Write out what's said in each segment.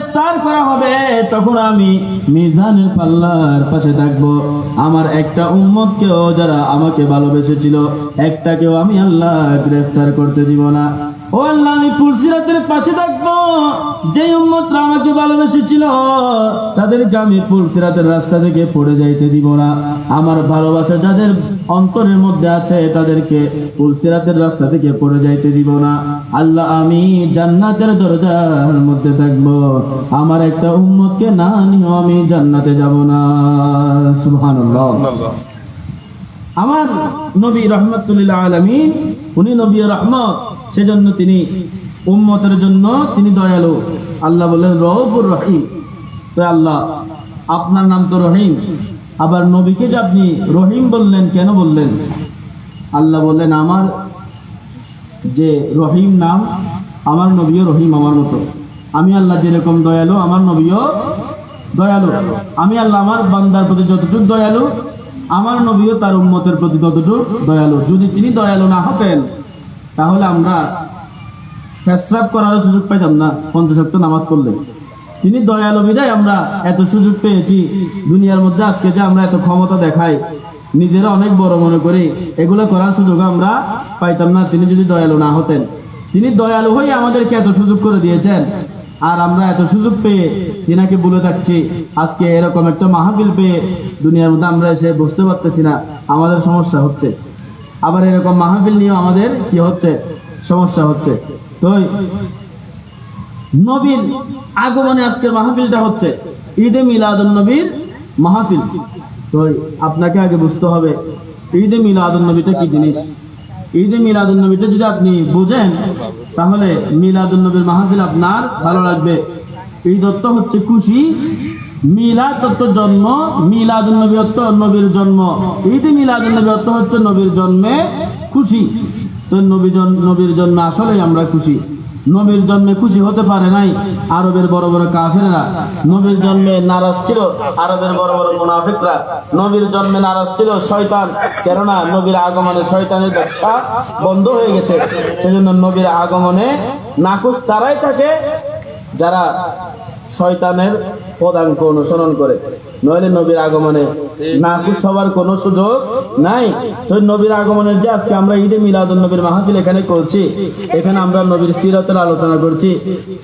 গ্রেফতার করা হবে, তখন আমি মিজানের পাল্লার পাশে থাকব। আমার একটা উম্মতকেও যারা আমাকে ভালোবেসেছিল একটা একটাকেও আমি আল্লাহ গ্রেফতার করতে দিব না। ও আল্লাহ আমি পুলসিরাতের পাশে থাকব। যে উম্মতরা আমাকে ভালোবেসেছিল তাদেরকে আমি পুলসিরাতের রাস্তা থেকে পড়ে যাইতে দিব না। আমার ভালোবাসা যাদের অন্তরের মধ্যে আছে তাদেরকে পুলসিরাতের রাস্তা থেকে পড়ে যাইতে দিব না। আল্লাহ আমি জান্নাতের দরজার মধ্যে থাকব। আমার একটা উম্মতকে না নিয়েও আমি জান্নাতে যাব না। সুবহানাল্লাহ। আমার নবী রহমতুল্লাহ আলমিন উনি নবী রহমত। সেজন্য তিনি উম্মতের জন্য তিনি দয়ালু। আল্লাহ বললেন রহফুর রহিম। তো আল্লাহ, আপনার নাম তো রহিম। আবার নবীকে যে আপনি রহিম বললেন, কেন বললেন? আল্লাহ বললেন, আমার যে রহিম নাম, আমার নবীও রহিম আমার মতো। আমি আল্লাহ যেরকম দয়ালু, আমার নবীও দয়ালু। আমি আল্লাহ আমার বান্দার প্রতি যতটুকু দয়ালু আমার নবীও তার উম্মতের প্রতি ততটুকু দয়ালু। যদি তিনি দয়ালু না হতেন, তাহলে আমরা ফেসরাপ করারও সুযোগ পাইতাম না পঞ্চাশক্ত নামাজ পড়লে। তিনি দয়ালু বিদায় আমরা এত সুযোগ পেয়েছি, দুনিয়ার মধ্যে আজকে যে আমরা এত ক্ষমতা দেখাই, নিজেরা অনেক বড় মনে করি, এগুলো করার সুযোগ আমরা পাইতাম না, তিনি যদি দয়ালু না হতেন। তিনি দয়ালু হয়ে আমাদেরকে এত সুযোগ করে দিয়েছেন। আর আমরা এত সুযোগ পেয়ে তিনাকে বলে থাকছি আজকে এরকম একটা মাহফিল পেয়ে দুনিয়ার মধ্যে আমরা এসে বুঝতে পারতেছি না, আমাদের সমস্যা হচ্ছে। আবার এরকম মাহফিল নিয়েও আমাদের কি হচ্ছে? সমস্যা হচ্ছে। তো নবীর আগমনে আজকের মাহফিলটা হচ্ছে। ঈদে মিলাদুল নবীর মাহফিল। তো আপনাকে আগে বুঝতে হবে, ঈদে মিলাদুল নবীটা কি জিনিস? ঈদে মিলাদুল নবীটা যদি আপনি বুঝেন, তাহলে মিলাদুল নবীর মাহফিল আপনার ভালো লাগবে। এই দত্ত হচ্ছে খুশি, মিলাদ অর্থ জন্ম মিলাদুল নবী অত্ত নবীর জন্ম। ঈদে মিলাদুল নবী অত্ত হচ্ছে নবীর জন্মে খুশি। তো নবী নবীর জন্মে আসলেই আমরা খুশি। নবীর জন্মে খুশি হতে পারে নাই। আরবের বড় বড় কাফেররা নবীর জন্মে নারাজ ছিল, আরবের বড় বড় মুনাফিকরা নবীর জন্মে নারাজ ছিল, শয়তান। কেননা নবীর আগমনে শয়তানের ব্যবসা বন্ধ হয়ে গেছে। সেজন্য নবীর আগমনে নাকুশ তারাই থাকে, যারা শয়তানের পদাঙ্ক অনুসরণ করে। নইলে নবীর আগমনে নাকুশ হওয়ার কোনো সুযোগ নাই? তো নবীর আগমনের যে আজকে আমরা ঈদে মিলাদুল নবীর মাহফিল এখানে করছি, এখানে আমরা নবীর সিরাতের আলোচনা করছি।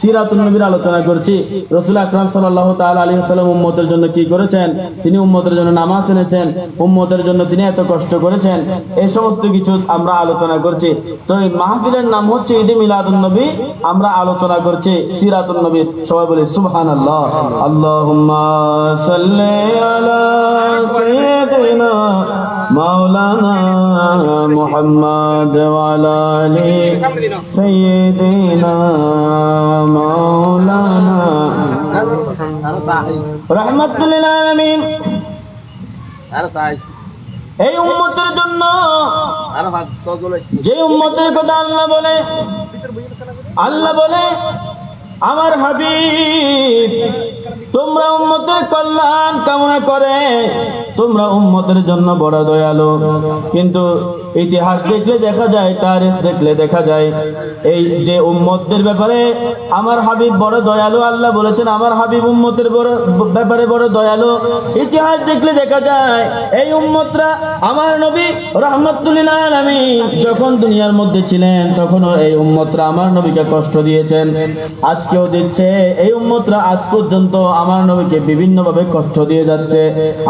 সিরাতুল নবীর আলোচনা করছি। রসুল আকরাম সাল্লাহ তাল আলী সাল্লাম উম্মতের জন্য কি করেছেন? তিনি উম্মতের জন্য নামাজ এনেছেন। উম্মতের জন্য তিনি এত কষ্ট করেছেন। এই সমস্ত কিছু আমরা আলোচনা করছি। তো এই মাহফিলের নাম হচ্ছে ঈদে মিলাদুল নবী আমরা আলোচনা করছি সিরাতুল নবীর সবাই বলি সুবহান আল্লাহ আল্লাহুম্মা আলা সাইয়্যিদিনা মাওলানা মুহাম্মদ ওয়া আলা আলি সাইয়্যিদিনা মাওলানা রাহমাতুল লিল আলামিন এই উম্মতের জন্য যে উম্মতের কথা আল্লাহ বলে আল্লাহ বলে, আমার হাবিব তোমরা উম্মতের কল্যাণ কামনা করে। তোমরা উম্মতের জন্য বড় দয়ালু। কিন্তু ইতিহাস দেখলে দেখা যায়, তারিখ দেখলে দেখা যায়, এই যে উম্মতদের ব্যাপারে আমার হাবিব বড় দয়ালু, আল্লাহ বলেছেন, আমার হাবিব উম্মতের বড়, ব্যাপারে বড় দয়ালু। ইতিহাস দেখলে দেখা যায়, এই উম্মতরা আমার নবী রহমতুল্লাহ আলমী যখন দুনিয়ার মধ্যে ছিলেন, তখনও এই উম্মতরা আমার নবীকে কষ্ট দিয়েছেন। আজকেও দিচ্ছে, এই উম্মতরা আজ পর্যন্ত আমার নবীকে বিভিন্ন ভাবে কষ্ট দিয়ে যাচ্ছে।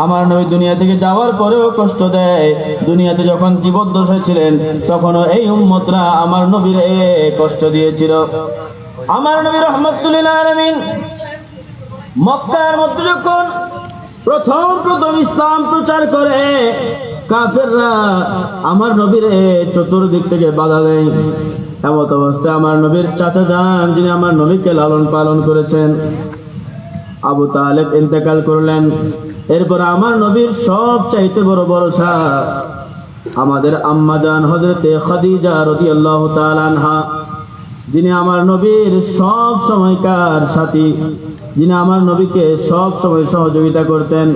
আমার নবী দুনিয়া থেকে যাওয়ার পরেও কষ্ট দেয়। দুনিয়াতে যখন জীবদ্দশায় ছিলেন, তখনও এই উম্মতরা আমার নবীর কষ্ট দিয়েছিল। আমার নবী রহমতুল্লাহ আলমিন মক্কার মধ্যে যখন প্রথম প্রথম ইসলাম প্রচার করে, কাফেররা আমার নবীর চতুর্দিক থেকে বাধা দেয়। এমত অবস্থায় আমার নবীর চাচা যান, যিনি আমার নবীকে লালন পালন করেছেন। আবু তালেব ইন্তেকাল করলেন। এরপর আমার নবীর সব চাইতে বড় ভরসা আমাদের আম্মা জান হজরতে খাদিজা রতি আল্লাহ তালানহা যিনি আমার নবীর সব সময়কার সাথী, যিনি আমার নবীকে সব সময় সহযোগিতা করতেন।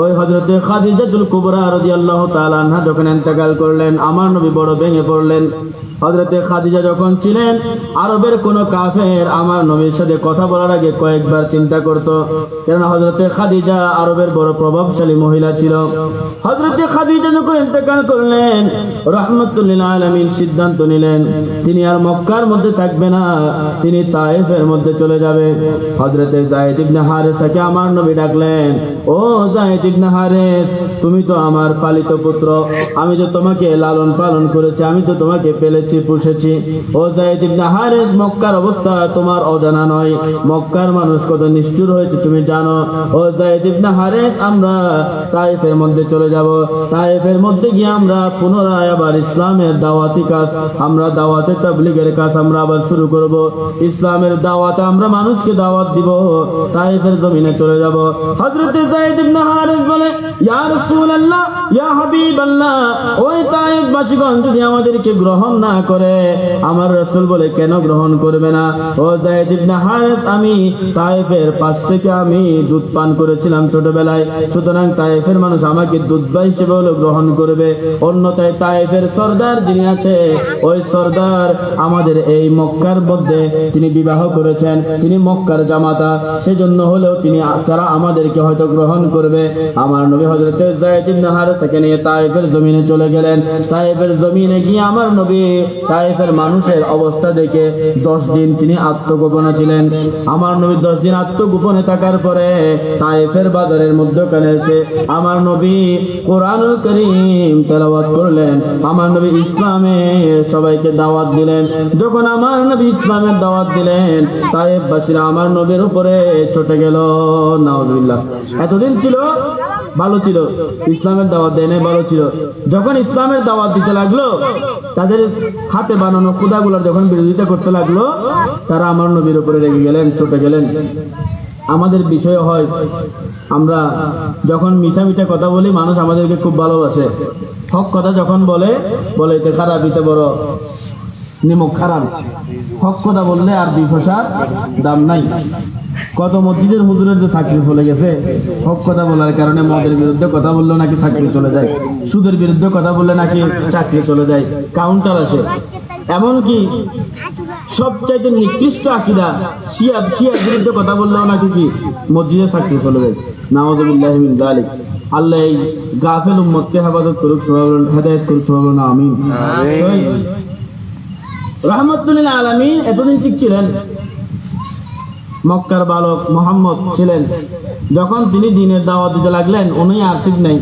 ওই হজরতে খাদিজাতুল কুবরা রাদিয়াল্লাহু তাআলা আনহা যখন ইন্তেকাল করলেন, আমার নবী বড় ভেঙে পড়লেন। হজরতে খাদিজা যখন ছিলেন, আরবের কোন কাফের আমার নবীর সাথে কথা বলার আগে কয়েকবার চিন্তা করত। কেননা হজরতে খাদিজা আরবের বড় প্রভাবশালী মহিলা ছিল। হজরতে খাদিজা যখন ইন্তেকাল করলেন রহমতুল্লিল আলমিন সিদ্ধান্ত নিলেন, তিনি আর মক্কার মধ্যে থাকবে না, তিনি তায়েফের মধ্যে চলে যাবে। হজরতে জায়েদ ইবনে হারেসাকে আমার নবী ডাকলেন, ও জায়েদ ইবনে হারেস তুমি তো আমার পালিত পুত্র। আমি তো তোমাকে লালন পালন করেছি, আমি তো তোমাকে পেলেছি, পুষেছি। ও জায়েদ ইবনে হারেস, মক্কার অবস্থা তোমার অজানা নয়। মক্কার মানুষ কত নিষ্ঠুর হয়েছে, তুমি জানো। ও জায়েদ ইবনে হারেস, আমরা তায়েফের মধ্যে চলে যাব। তায়েফের মধ্যে গিয়ে আমরা পুনরায় আবার ইসলামের দাওয়াতি কাজ, আমরা দাওয়াতে তাবলিগের কাজ আমরা আবার শুরু করব। ইসলামের দাওয়াতে আমরা মানুষকে দাওয়াত দিব, তায়েফের জমিনে চলে যাব। হযরতে যায়েদ ইবনে হারিস বলে, ইয়া রাসূলুল্লাহ, ইয়া যদি আমাদেরকে গ্রহণ না করে, আমার বলে কেন গ্রহণ করবে না? ও ইবনে হারিস, আমি পাশ থেকে আমি দুধ পান করেছিলাম ছোটবেলায়। সুতরাং মানুষ আমাকে দুধবা হিসেবে হলো গ্রহণ করবে। সর্দার যিনি আছে, ওই সর্দার আমাদের এই মক্কার মধ্যে তিনি বিবাহ করেছেন। তিনি মক্কার জামাতা, সেজন্য হলেও তিনি, তারা আমাদেরকে হয়তো গ্রহণ করবে। আমার নবী হজরতে জায়েদ ইবনে হারেসাকে নিয়ে তায়েফের জমিনে চলে গেলেন। তায়েফের জমিনে গিয়ে আমার নবী তায়েফের মানুষের অবস্থা দেখে দশ দিন তিনি আত্মগোপনে ছিলেন। আমার নবী দশ দিন আত্মগোপনে থাকার পরে তায়েফের বাজারের মধ্যখানে এসে আমার নবী কোরআনুল করিম তেলাওয়াত করলেন। আমার নবী ইসলামে সবাইকে দাওয়াত দিলেন। যখন আমার নবী ইসলামের দাওয়াত দিলেন, তায়েফবাসীরা আমার নবীর উপরে চটে গেল। নাউজুবিল্লাহ। এতদিন ছিল ভালো ছিল। ইসলামের দাওয়াত দেয় নাই, ভালো ছিল। যখন ইসলামের দাওয়াত দিতে লাগল তাদের হাতে বানানো খুদাগুলোর যখন বিরোধিতা করতে লাগল তারা আমার নবীর উপরে রেগে গেলেন চটে গেলেন। আমাদের বিষয় হয় আমরা যখন মিঠা মিঠা কথা বলি মানুষ আমাদেরকে খুব ভালোবাসে। হক কথা যখন বলে বলে এতে খারাপ এতে বড় নিমক খারাপ। হক কথা বললে আর দুই পয়সার দাম নাই। কত মসজিদের হুজুরের যে চাকরি চলে গেছে হক কথা বলার কারণে মদের বিরুদ্ধে কথা বললেও নাকি চাকরি চলে যায়? সুদের বিরুদ্ধে কথা বললে নাকি চাকরি চলে যায়? কাউন্টার আছে। এমনকি সবচাইতে নিকৃষ্ট আকিদা শিয়া শিয়ার বিরুদ্ধে কথা বললেও নাকি কি? মসজিদে চাকরি চলে যায়। নামাজুবিল্লাহ মিন জালিক আল্লাহ এই গাফেল উম্মতকে হেফাজত করুক সবাই বলুন করুক সবাই আমিন। রহমতুল্লাহ আলামিন এতদিন ঠিক ছিলেন। মক্কার বালক মোহাম্মদ ছিলেন। যখন তিনি দিনের দাওয়াত দিতে লাগলেন, উনি আর্থিক নাই।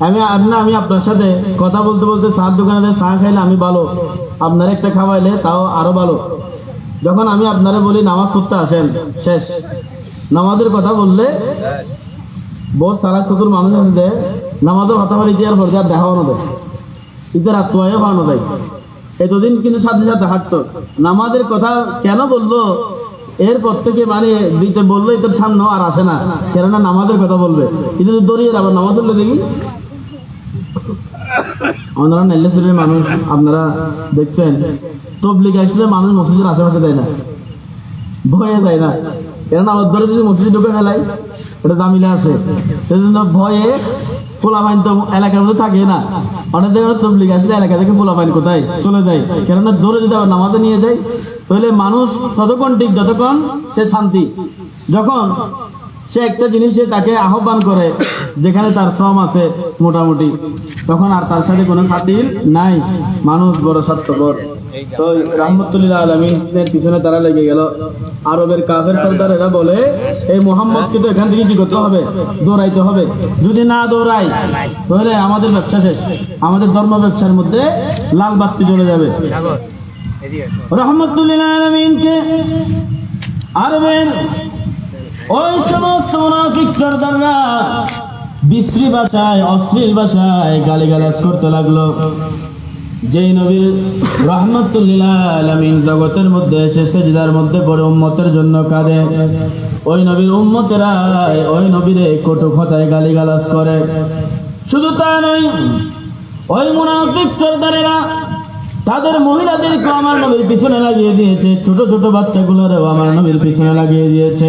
আমি, আপনি, আমি আপনার সাথে কথা বলতে বলতে চার দোকানে চা খাইলে আমি ভালো, আপনার একটা খাওয়াইলে তাও আরও ভালো। যখন আমি আপনারে বলি, নামাজ পড়তে আসেন, শেষ। নামাজের কথা বললে বহুত সারা চতুর মানুষ আছে নামাজের বলি দিয়ে আর দেখাও না দেয় ঈদের আত্মায় বানানো দেয় এতদিন কিন্তু সাথে সাথে হাঁটতো। নামাজের কথা কেন বলল? এরপর থেকে মানে দিতে বলল এদের সামনে আর আসে না। কেননা নামাজের কথা বলবে। কিন্তু দড়িয়ে আবার নামাজ পড়লে দেখি আপনারা মানুষ, আপনারা দেখছেন, তবলিগ আসলে মানুষ মসজিদের আশেপাশে দেয় না। ভয়ে যায় না। কেননা আমার ধরে যদি মসজিদে ঢুকে ফেলাই, এটা জামিলা আছে। সেজন্য ভয়ে পোলাপাইন তো এলাকার মধ্যে থাকে না। অনেক জায়গায় তবলিগ আসলে এলাকা থেকে পোলাপাইন কোথায়? চলে যায়। কেননা দৌড়ে যদি আবার নামাতে নিয়ে যায়, তাহলে মানুষ ততক্ষণ ঠিক, যতক্ষণ সে শান্তি। যখন সে একটা জিনিসে তাকে আহ্বান করে, যেখানে তার শ্রম আছে মোটামুটি। তখন আর তার সাথে কোনো খাতির নাই। মানুষ বড় স্বার্থপর। তো রহমতুল্লাহ আলমীর পিছনে তারা লেগে গেল। আরবের কাফের সর্দারেরা বলে, এই মোহাম্মদকে তো এখান থেকে কি করতে হবে? দৌড়াইতে হবে। যদি না দৌড়াই তাহলে আমাদের ব্যবসা শেষ। আমাদের ধর্ম ব্যবসার মধ্যে লাল বাতি জ্বলে যাবে। রহমতুল্লাহ আলমিনকে আরবের ওই সমস্ত মুনাফিক সর্দাররা বিশ্রী ভাষায়, অশ্লীল ভাষায় গালিগালাজ করতে লাগল। যেই নবীর রহমতুল্লিল্লাহ আলামিন জগতের মধ্যে এসে সেজদার মধ্যে পড়ে উম্মতের জন্য কাঁদে। ওই নবীর উম্মতেরা ওই নবীরে কটু কথায় গালিগালাজ করে। শুধু তা নয়, ওই মুনাফিক সর্দারেরা তাদের মহিলাদেরকে আমার নবীর পিছনে লাগিয়ে দিয়েছে। ছোট ছোট বাচ্চাগুলোরেও আমার নবীর পিছনে লাগিয়ে দিয়েছে।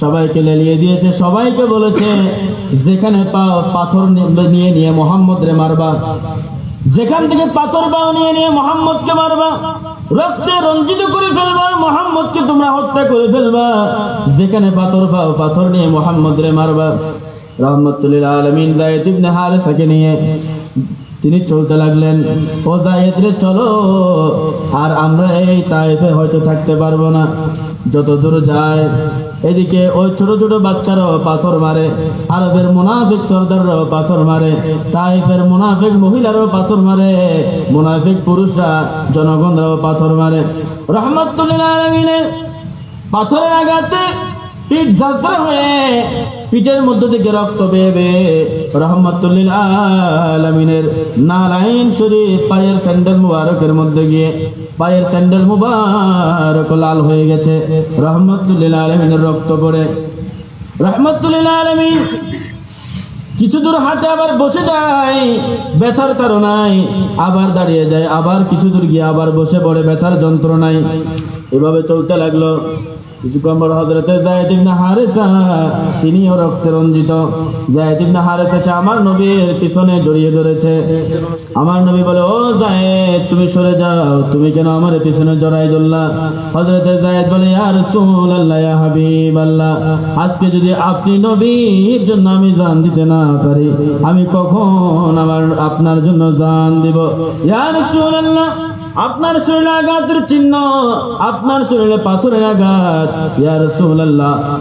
সবাইকে লেলিয়ে দিয়েছে, সবাইকে বলেছে, যেখানে পাথর নিয়ে নিয়ে মোহাম্মদ রে মারবা। যেখান থেকে পাথর পাও নিয়ে নিয়ে মোহাম্মদকে মারবা। রক্তে রঞ্জিত করে ফেলবা, মোহাম্মদকে তোমরা হত্যা করে ফেলবা। যেখানে পাথর পাও পাথর নিয়ে মোহাম্মদ রে মারবা। রহমতুল্লিল আলমিন জায়েদ ইবনে হারেসাকে নিয়ে তিনি চলতে লাগলেন ও জায়েদ রে চলো, আর আমরা এই তাইফে হয়তো থাকতে পারব না। যত দূর যায়, এদিকে ওই ছোট ছোট বাচ্চারাও পাথর মারে, আরবের মুনাফিক সর্দাররাও পাথর মারে তাইফের মুনাফিক মহিলারাও পাথর মারে, মুনাফিক পুরুষরা জনগণরাও পাথর মারে। রহমতুল্লিল আলমিনের পাথরের আঘাতে পিঠ যাত্রা হয়ে পিঠের মধ্য থেকে রক্ত বেয়ে রহমতুল্লিল আলমিনের নারায়ণ শরীফ পায়ের স্যান্ডেল মুবারকের মধ্যে গিয়ে পায়ের স্যান্ডেল মুবারক লাল হয়ে গেছে। রহমতুল্লিল আলমিনের রক্ত পড়ে। রহমতুল্লিল আলমিন কিছু দূর হাঁটে আবার বসে যায়, ব্যথার কারণায় আবার দাঁড়িয়ে যায়, আবার কিছু দূর গিয়ে আবার বসে পড়ে, ব্যথার যন্ত্রণায়। এভাবে চলতে লাগল। হজরতে জায়েদ ইবনে হারেসা, তিনিও রক্তে রঞ্জিত। জায়েদ ইবনে হারেসা এসে আমার নবীর পিছনে জড়িয়ে ধরেছে। আমার নবী বলে, ও তুমি সরে যাও, তুমি কেন আমার পিছনে জড়াই হজরতে জায়েদ বলে, ইয়া ইয়া আজকে যদি আপনি নবীর জন্য আমি জান দিতে না পারি, আমি কখন আমার, আপনার জন্য জান দিব? ইয়া আপনার শরীরে আঘাতের চিহ্ন, আপনার শরীরে পাথরের আঘাত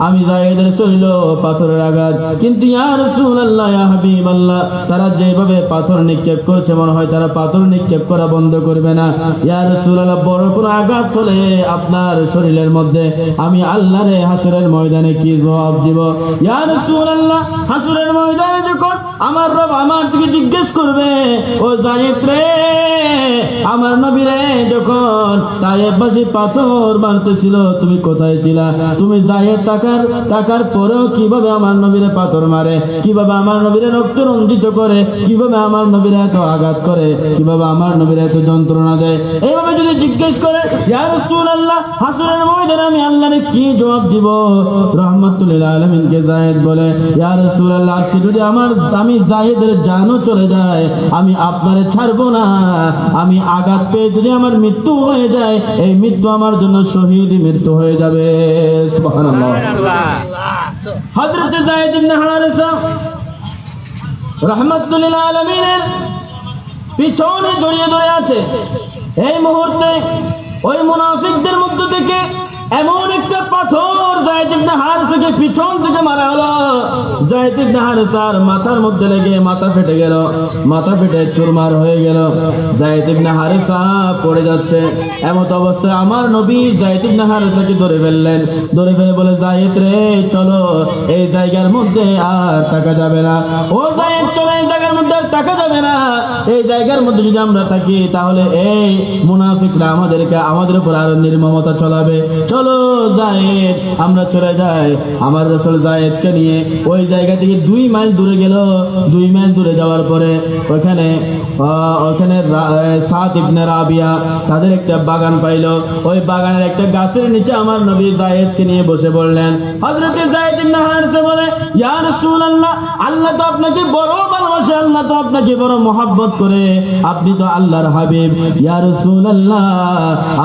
আমি শরীর পাথরের আঘাত। কিন্তু তারা যেভাবে পাথর নিক্ষেপ করছে, মনে হয় তারা পাথর নিক্ষেপ করা বন্ধ করবে না। ইয়া রাসূলুল্লাহ, বড় কোনো আঘাত হলে আপনার শরীরের মধ্যে আমি আল্লাহরে হাসরের ময়দানে কি জবাব দিব? ইয়া রাসূলুল্লাহ, হাসরের ময়দানে যখন আমার রব আমার থেকে জিজ্ঞেস করবে, ও জায়েদ রে, আমার নবীরে যখন তাইবাসী পাথর মারতেছিল, তুমি কোথায় ছিলা তুমি জায়েদ টাকার টাকার পরেও কীভাবে আমার নবীরে পাথর মারে, কীভাবে আমার নবীরে রক্ত রঞ্জিত করে, কীভাবে আমার নবীরে এত আঘাত করে, কীভাবে আমার নবীরে এত যন্ত্রণা দেয়? এইভাবে যদি জিজ্ঞেস করে আমি আপনারে ছাড়বো না। আমি আঘাত পেয়ে যদি আমার মৃত্যু হয়ে যায়, এই মৃত্যু আমার জন্য শহীদ মৃত্যু হয়ে যাবে। সুবহানাল্লাহ। হযরত জায়েদ ইবনে হারেসা রাহমাতুল্লিল আলামিনের পিছনে জড়িয়ে ধরে আছে। এই মুহূর্তে ওই মুনাফিকদের মধ্য থেকে এমন একটা পাথর জায়েদ ইবনে পিছন থেকে মারা হলো। জায়েদ ইবনে হারেসার মাথার মধ্যে লেগে মাথা ফেটে গেল, মাথা ফেটে চুরমার হয়ে গেল। জায়েদ ইবনে পড়ে যাচ্ছে। অবস্থায় আমার নবী জায়েদ ইবনে ধরে ফেললেন। ধরে ফেলে বলে, জায়েদ রে, চলো, এই জায়গার মধ্যে আর থাকা যাবে না। ও জায়েদ, চলো, এই জায়গার মধ্যে থাকা যাবে না। এই জায়গার মধ্যে যদি আমরা থাকি, তাহলে এই মুনাফিকরা আমাদেরকে, আমাদের উপর আরও নির্মমতা চলাবে। চলো জায়েদ। আমরা চলে যাই আমার রসুল জায়েদকে নিয়ে। ওই জায়গা থেকে দুই মাইল দূরে গেল। দুই মাইল দূরে যাওয়ার পরে ওখানে ওখানে সাত ইবনে রাবিয়া তাদের একটা বাগান পাইলো। ওই বাগানের একটা গাছের নিচে আমার নবী জায়েদকে নিয়ে বসে বললেন, হযরতে জায়েদ ইবনে হারিসা বলে, ইয়া রাসূলুল্লাহ, আল্লাহ তো আপনাকে বড় ভালোবাসে, আল্লাহ তো আপনাকে বড় মহব্বত করে। আপনি তো আল্লাহর হাবিব। ইয়া রাসূলুল্লাহ,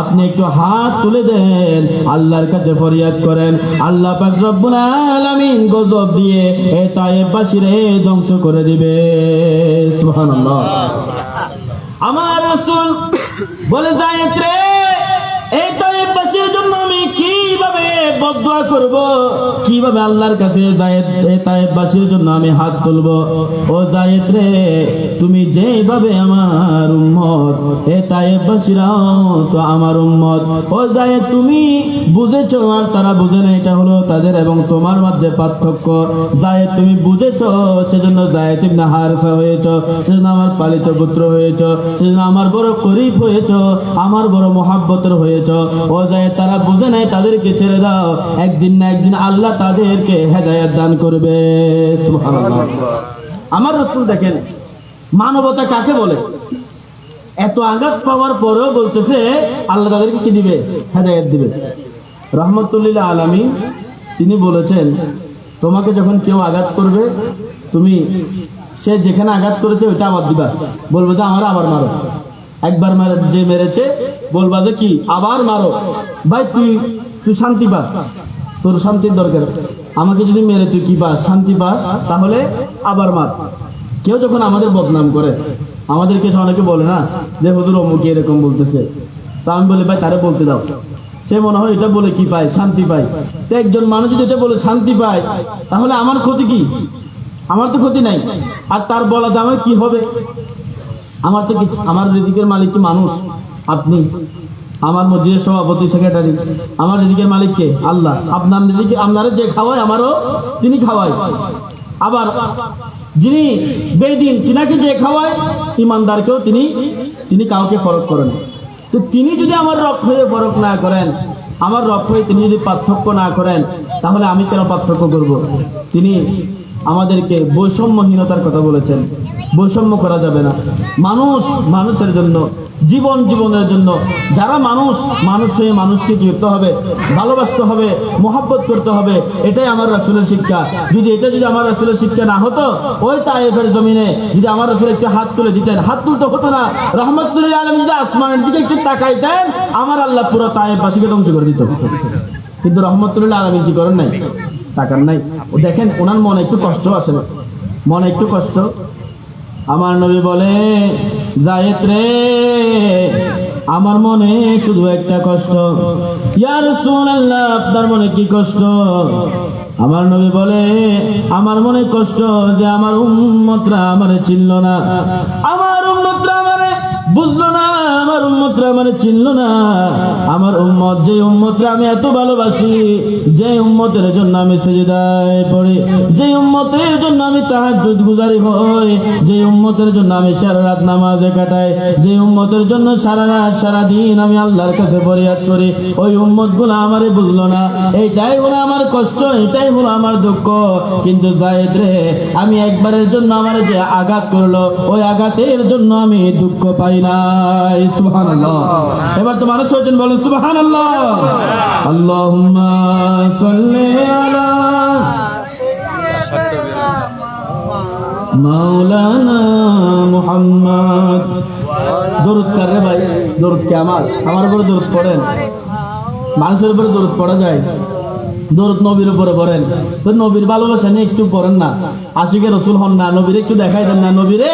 আপনি একটু হাত তুলে দেন আল্লাহর কাছে ফরিয়াদ করেন। আল্লাহ পাক রব্বুল আলামিন গজব দিয়ে এই তায়েবাসীরে ধ্বংস করে দিবে। সুবহানাল্লাহ। আমার রাসূল বলে জায়েদ রে এই তায়েববাসীর জন্য আমি বদদোয়া করব। কীভাবে আল্লাহর কাছে জায়েদ তায়েববাসীর জন্য আমি হাত তুলব? ও জায়েদ রে, তুমি যেভাবে আমার উম্মত, এ তায়েববাসীরাও তো আমার উম্মত। ও জায়েদ তুমি বুঝেছ আর তারা বুঝে না, এটা হলো তাদের এবং তোমার মধ্যে পার্থক্য। জায়েদ তুমি বুঝেছ, সেজন্য জায়েদ ইবনে হারসা হয়েছো, সেজন্য আমার পালিত পুত্র হয়েছো, সেজন্য আমার বড় করিব হয়েছো, আমার বড় মহাব্বতের হয়েছো। ও জায়েদ তারা বুঝে নাই, তাদেরকে ছেড়ে দাও। একদিন না একদিন আল্লাহ তাদেরকে হেদায়েত দান করবে। আমার রসুল দেখেন, মানবতা কাকে বলে? এত আঘাত পাওয়ার পরেও বলতেছে, আল্লাহ তাদেরকে কি দিবে? হেদায়েত দিবে। রহমতুল্লিল্লাহ আলামী তিনি বলেছেন, তোমাকে যখন কেউ আঘাত করবে, তুমি সে যেখানে আঘাত করেছে, ওইটা আবার দিবা। বলব যে আমার আবার মারো। একবার যে মেরেছে, বলবা যে কি, আবার মারো। ভাই, তুই তুই শান্তি পা তোর শান্তির দরকার। আমাকে যদি মেরে তুই কি পাস? শান্তি পাস, তাহলে আবার মার। কেউ যখন আমাদের বদনাম করে, আমাদেরকে অনেকে বলে না, যে হুজুর, অমুকে এরকম বলতেছে। তা আমি বলি, ভাই, তারে বলতে দাও। সে মনে হয়, এটা বলে কি পায়? শান্তি পায়। তো একজন মানুষ যদি এটা বলে, শান্তি পায়, তাহলে আমার ক্ষতি কি? আমার তো ক্ষতি নাই। আর তার বলাতে আমার কি হবে? আমার তো আমার রিজিকের মালিক কি মানুষ? আপনি? আমার মসজিদের সভাপতি সেক্রেটারি আমার রিজিকের মালিককে, আল্লাহ। আপনার রিজিকে আপনারা যে খাওয়ায়, আমারও তিনি খাওয়ায়। আবার যিনি বেদিন তিনাকে যে খাওয়ায়, ইমানদারকেও তিনি তিনি কাউকে ফরক করেন। তো তিনি যদি আমার রব হয়ে ফরক না করেন, আমার রব হয়ে তিনি যদি পার্থক্য না করেন, তাহলে আমি কেন পার্থক্য করব? তিনি আমাদেরকে বৈষম্যহীনতার কথা বলেছেন। বৈষম্য করা যাবে না। মানুষ মানুষের জন্য, জীবন জীবনের জন্য, যারা মানুষ মানুষ হয়ে মানুষকে জীবতে হবে, ভালোবাসতে হবে, মোহাব্বত করতে হবে, এটাই আমার রাসুলের শিক্ষা। যদি এটা যদি আমার রাসুলের শিক্ষা না হতো, ওই তাইফের জমিনে যদি আমার রাসুল একটু হাত তুলে দিতেন, হাত তুলতে হতো না। রহমতুল্লাহ আলম যদি আসমানের দিকে একটু তাকাইতেন, আমার আল্লাহ পুরো তাইফবাসীকে ধ্বংস করে দিত। কিন্তু রহমতুল্লাহ আলমী কি করেন নাই? টাকার নাই। দেখেন, ওনার মনে একটু কষ্ট আছে। মনে একটু কষ্ট। আমার নবী বলে, জায়েদ রে, আমার মনে শুধু একটা কষ্ট। ইয়ার আল্লাহ আপনার মনে কি কষ্ট? আমার নবী বলে, আমার মনে কষ্ট যে আমার উম্মতরা আমারে চিনল না। আমার উম্মতরা আমারে বুঝলো না। আমার উম্মতরা আমারে চিনল না। আমার উম্মত, যে উম্মতরা আমি এত ভালোবাসি, যে উম্মতের জন্য আমি সেজদায় পড়ি। যে উম্মতের জন্য আমি তাহাজ্জুদ গুজারি হই, যে উম্মতের জন্য আমি সারা রাত নামাজে কাটাই, যে উম্মতের জন্য সারা রাত, সারা দিন আমি আল্লাহর কাছে ফরিয়াদ করি, ওই উম্মতগুলো আমারে বুঝলো না। এইটাই হলো আমার কষ্ট এটাই হলো আমার দুঃখ। কিন্তু জায়েদ রে, আমি একবারের জন্য আমার যে আঘাত করল, ওই আঘাতের জন্য আমি দুঃখ পাই নাই। সুবহানাল্লাহ। এবার তো মানুষ হয়েছেন বলেন সুবহানাল্লাহ। আল্লাহুম্মা সাল্লি আলা মাওলানা মুহাম্মদ। দরুদ কার রে ভাই? দরুদ কে আমার? আমার উপরে দরুদ পড়েন। মানুষের উপরে দরুদ পড়া যায়। দরুদ নবীর উপরে পড়েন। তো নবীর ভালোবাসা নিয়ে একটু পড়েন না। আশিকে রসুল হন না, নবীর একটু দেখাই দেন না। নবীরে,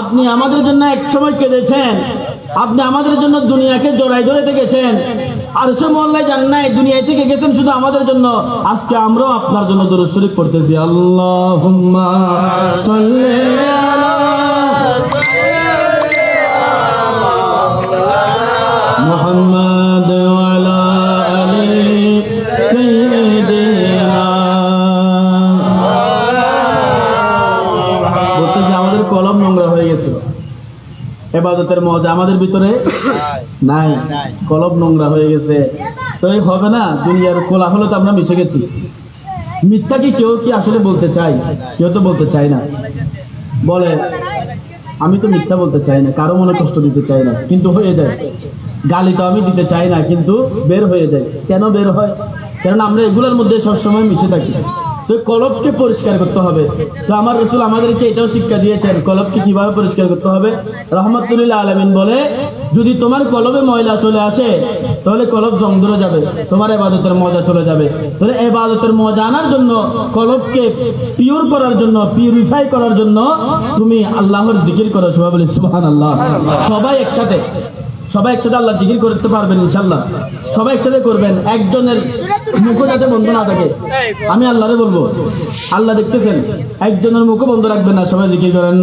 আপনি আমাদের জন্য এক সময় কেঁদেছেন। আপনি আমাদের জন্য দুনিয়াকে জড়াই ধরে গেছেন আর সে মল্লাই জান নাই দুনিয়া থেকে গেছেন শুধু আমাদের জন্য। আজকে আমরাও আপনার জন্য দরুদ শরীফ পড়তেছি। আল্লাহুম্মা সাল্লি এবাদতের মজা আমাদের ভিতরে? নাই। কলম নোংরা হয়ে গেছে। তো এই হবে না? দুনিয়ার কোলা হলে তো আমরা মিশে গেছি। মিথ্যা কি কেউ কি আসলে বলতে চাই কেউ তো বলতে চাই না। বলে আমি তো মিথ্যা বলতে চাই না। কারও মনে কষ্ট দিতে চাই না। কিন্তু হয়ে যায়। গালি তো আমি দিতে চাই না কিন্তু বের হয়ে যায়। কেন বের হয়? কারণ আমরা এগুলোর মধ্যে সবসময় মিশে থাকি। তো কলবকে পরিষ্কার করতে হবে। তো আমার রসুল আমাদেরকে এটাও শিক্ষা দিয়েছেন কলবকে কীভাবে পরিষ্কার করতে হবে? রহমতুল্লাহ আলমিন বলে, যদি তোমার কলবে ময়লা চলে আসে, তাহলে কলব জং ধরে যাবে, তোমার এবাদতের মজা চলে যাবে। তাহলে এবাদতের মজা আনার জন্য, কলবকে পিওর করার জন্য পিউরিফাই করার জন্য তুমি আল্লাহর জিকির করো, সবাই বলে সুবহান আল্লাহ সবাই একসাথে। সবাই একসাথে আল্লাহ জিকির করতে পারবেন ইনশাল্লাহ সবাই একসাথে করবেন, একজনের মুখ যাতে বন্ধ না থাকে। আমি আল্লাহরে বলব, আল্লাহ দেখতেছেন, একজনের মুখ বন্ধ রাখবেন না। সবাই জিকির করেন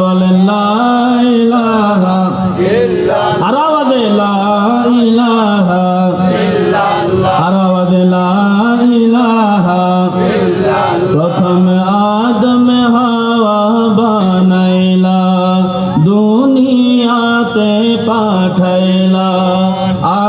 বলেন আর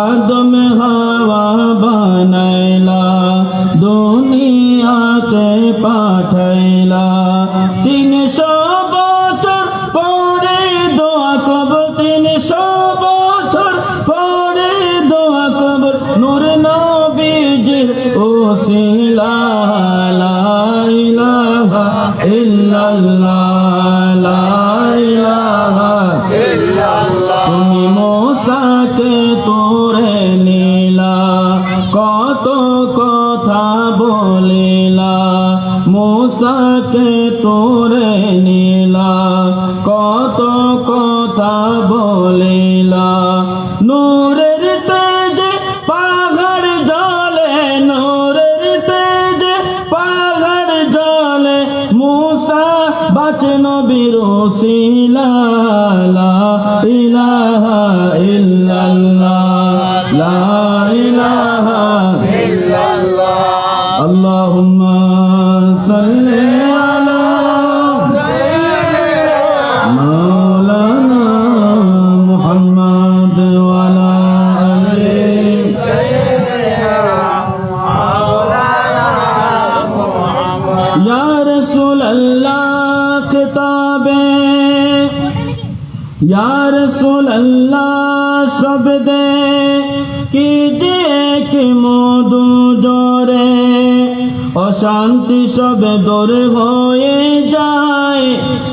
হয়ে যায়,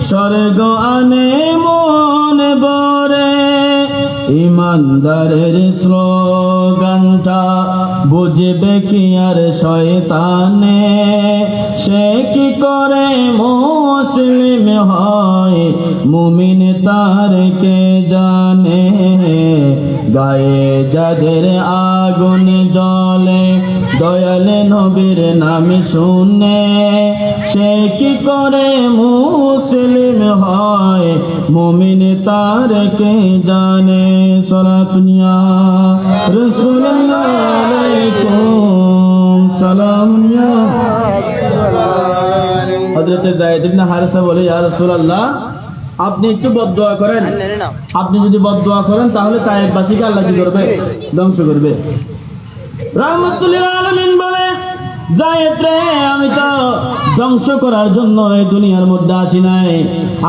স্বর্গ আনে মন বরে ইমানদারের স্লোগানটা বুঝবে কি আর শয়তানে? সে কি করে মুসলিম হয়? মুমিন তার কে জানে? গায়ে যাদের আগুন জলে দয়াল নবীর নাম শুনে সে কি করে মুসলিম হয়? মুমিন তার কে জানে? সলাতুনিয়া রসুল্লাহ আলাইকুম সালাম হযরত যায়েদ ইবনে হারিসা বলে ইয়া রাসূলুল্লাহ আপনি একটু বদদোয়া করেন। আপনি যদি বদদোয়া করেন তাহলে তাই তায়েববাসীকে আল্লাহ কি করবে? ধ্বংস করবে। রহমতুল্লাহ আলামিন বলে, জায়েদ রে, আমি তো ধ্বংস করার জন্য এই দুনিয়ার মধ্যে আসি নাই।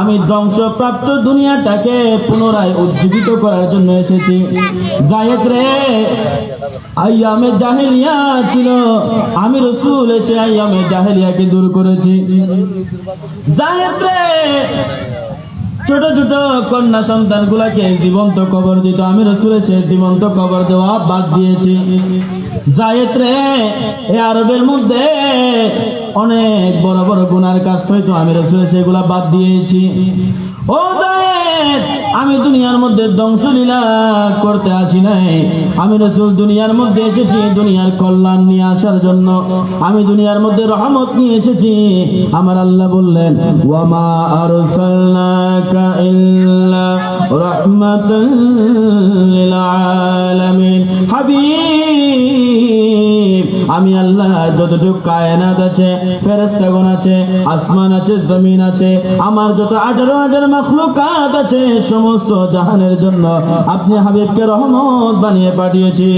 আমি ধ্বংসপ্রাপ্ত দুনিয়াটাকে পুনরায় উজ্জীবিত করার জন্য এসেছি। জায়েদ রে আইয়ামে জাহেলিয়া ছিল। আমি রসুল এসে আইয়ামে জাহেলিয়াকে দূর করেছি। জায়েদ রে ছোট ছোট কন্যা সন্তান গুলাকে জীবন্ত কবর দিত। আমি রসুল সে জীবন্ত কবর দেওয়া বাদ দিয়েছি। জায়েদ রে আরবের মধ্যে অনেক বড় বড় গুনার কাজ হয়তো আমি রসুল সেগুলা বাদ দিয়েছি। ও আমি দুনিয়ার মধ্যে ধ্বংসলীলা করতে আসি নাই। আমি রসুল দুনিয়ার মধ্যে এসেছি, দুনিয়ার কল্যাণ নিয়ে আসার জন্য। আমি দুনিয়ার মধ্যে রহমত নিয়ে এসেছি। আমার আল্লাহ বললেন, ওয়ামা আলামিন। হাবিব! আমি আল্লাহ যতটুকু কায়নাত আছে ফেরেস্তাগণ আছে আসমান আছে জমিন আছে আমার যত আঠারো হাজার মাখলুকাত আছে সমস্ত জাহানের জন্য আপনি হাবিবকে রহমত বানিয়ে পাঠিয়েছি।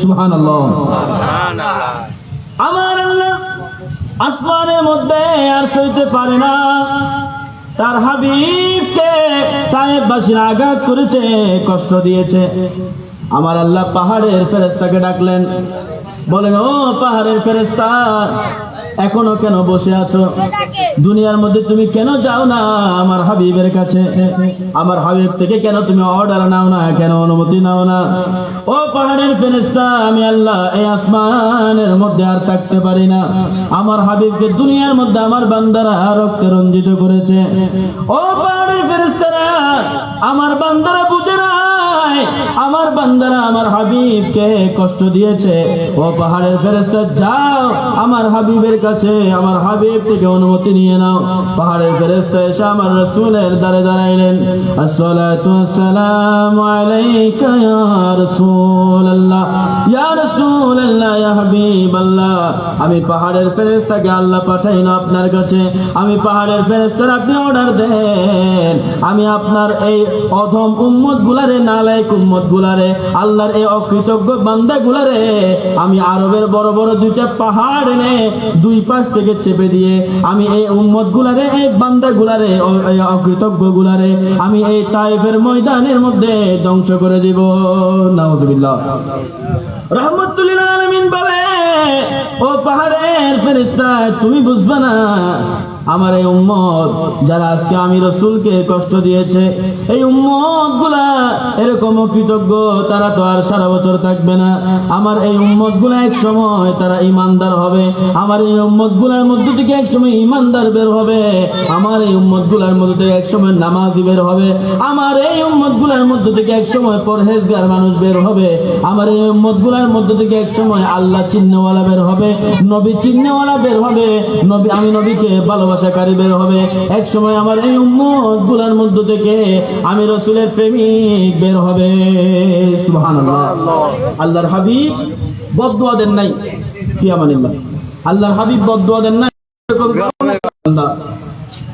সুবহানাল্লাহ। আমার আল্লাহ আসমানের মধ্যে আর সইতে পারে না। তার হাবিবকে তায়েববাসীর আঘাত করেছে কষ্ট দিয়েছে। আমার আল্লাহ পাহাড়ের ফেরেস্তাকে ডাকলেন বলেন, ও পাহাড়ের ফেরেস্তা এখনও কেন বসে আছো? দুনিয়ার মধ্যে তুমি কেন যাও না আমার হাবিবের কাছে? আমার হাবিব থেকে কেন তুমি অর্ডার নাও না? কেন অনুমতি নাও না? ও পাহাড়ের ফেরেস্তা আমি আল্লাহ এই আসমানের মধ্যে আর থাকতে পারি না। আমার হাবিবকে দুনিয়ার মধ্যে আমার বান্দারা রক্তে রঞ্জিত করেছে। ও পাহাড়ের ফেরেস্তারা আমার বান্দারা বুঝে নাই। আমার বান্দারা আমার হাবিবকে কষ্ট দিয়েছে। ও পাহাড়ের ফেরেস্তা যাও, আমার হাবিবের কাছে, আমার হাবিব থেকে অনুমতি নিয়ে নাও। পাহাড়ের ফেরেস্তা এসে আমার রসুলের দ্বারে দাঁড়াইলেন। হাবিবাল্লাহ। আমি পাহাড়ের ফেরেশতাকে আল্লাহ পাঠাই না আপনার কাছে। আমি পাহাড়ের ফেরেশতার আপনি অর্ডার দেন। আমি আপনার এই অধম উম্মত গুলারে আল্লাহর এই অকৃতজ্ঞ আমি আরবের বড় বড় দুইটা পাহাড় এনে দুই পাশ থেকে চেপে দিয়ে আমি এই উম্মত গুলারে, এই অকৃতজ্ঞ গুলারে, আমি এই তাইফের ময়দানের মধ্যে ধ্বংস করে দিব। নাউজুবিল্লাহ। রহমতুল্লাহ আলমিন বলে, ও পাহাড়ের ফেরিস্তা তুমি বুঝবে না আমার এই উম্মত যারা আজকে আমি রসুলকে কষ্ট দিয়েছে, এই উম্মতগুলা এরকম কৃতজ্ঞ, তারা তো আর সারা বছর থাকবে না। আমার এই উম্মতগুলা এক সময় তারা ইমানদার হবে, আমার এই উম্মতগুলার মধ্য থেকে এক সময় ইমানদার বের হবে, আমার এই উম্মতগুলার মধ্য থেকে এক সময় নামাজি বের হবে, আমার এই উম্মতগুলার মধ্য থেকে এক সময় পরহেজগার মানুষ বের হবে, আমার এই উম্মতগুলার মধ্য থেকে এক সময় আল্লাহ চিহ্নওয়ালা বের হবে, নবী চিহ্নওয়ালা বের হবে, নবী আমি নবীকে ভালোবাসাকারী বের হবে। এক সময় আমার এই উম্মতগুলার মধ্য থেকে আমি রসুলের প্রেমিক বের হবে। আল্লাহর হাবিব বদুয়া দেন নাই। ফিয়ামানিল্লাহ। আল্লাহর হাবিব বদুয়া দেন নাই।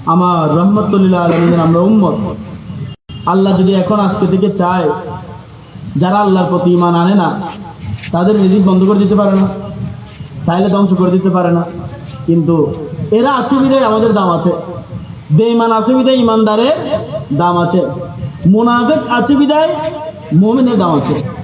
আমার রহমতুল্লাহ আলমিনের আমরা উম্মত। আল্লাহ যদি এখন আজকে থেকে চায়, যারা আল্লাহর প্রতি ইমান আনে না, তাদের রিজিক বন্ধ করে দিতে পারে না। চাইলে ধ্বংস করে দিতে পারে না। কিন্তু এরা আছে বিদায় আমাদের দাম আছে। বেঈমান আছে বিদায় ইমানদারের দাম আছে। মোনাফেক আছে বিদায় মোমিনের দাম আছে।